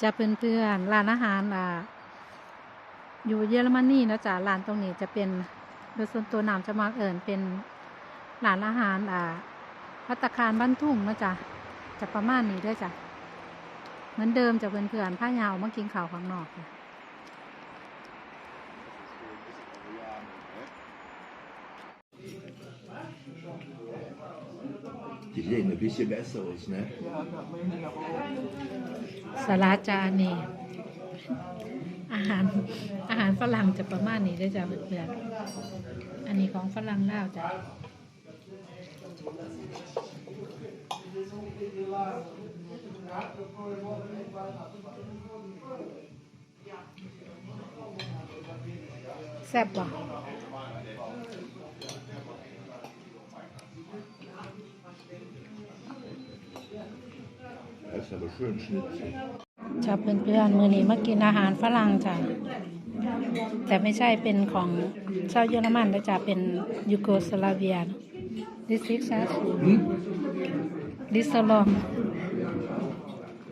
จะเพื่อนๆร้านอาหารอ่าอยู่เยอรมนีนะจ๊ะร้านตรงนี้จะเป็นโดยส่วนตัวนามจะมาเอิญเป็นร้านอาหารอ่าพัตคารบ้านทุ่งนะจ๊ะจะประมาณนี้ด้วยจ้ะเหมือนเดิมจะเพื่อนๆผ้ายาวมากินข่าวข้างนอกจ้ะ Die sehen ein bisschen besser aus, ne? สลัดจานนี้อาหารอาหารฝรั่งจะประมาณนี้ได้วยจ้ะเพื่อนๆอันนี้ของฝรั่งลาวจ้ะแซ่บว่ Das ist aber schön Schnitzel. จ้าเพื่อนๆมือนี้มากินอาหารฝรั่งจ้ะแต่ไม่ใช่เป็นของชาวเยอรมันนะจ้ะเป็นยูโกสลาเวียดิซิกซัส Hm? ดิสลอม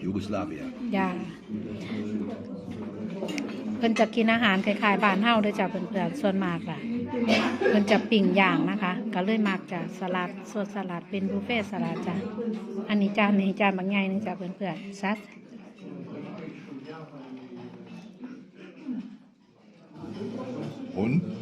Jugoslawien. ยาเพิ่นจะกินอาหารคล้ายๆบ้านเฮาเด้วยจ้ะเพื่อนๆส่วนมากล่ะ เพิ่นจะปิ่งย่างนะคะ ก็เลยมากจ้ะสลัดสดสลัดเป็นบุฟเฟ่สลัดจ้ะอันนี้จานนี้จานบางไงนึงจ้ะเพื่อนๆซัด Und?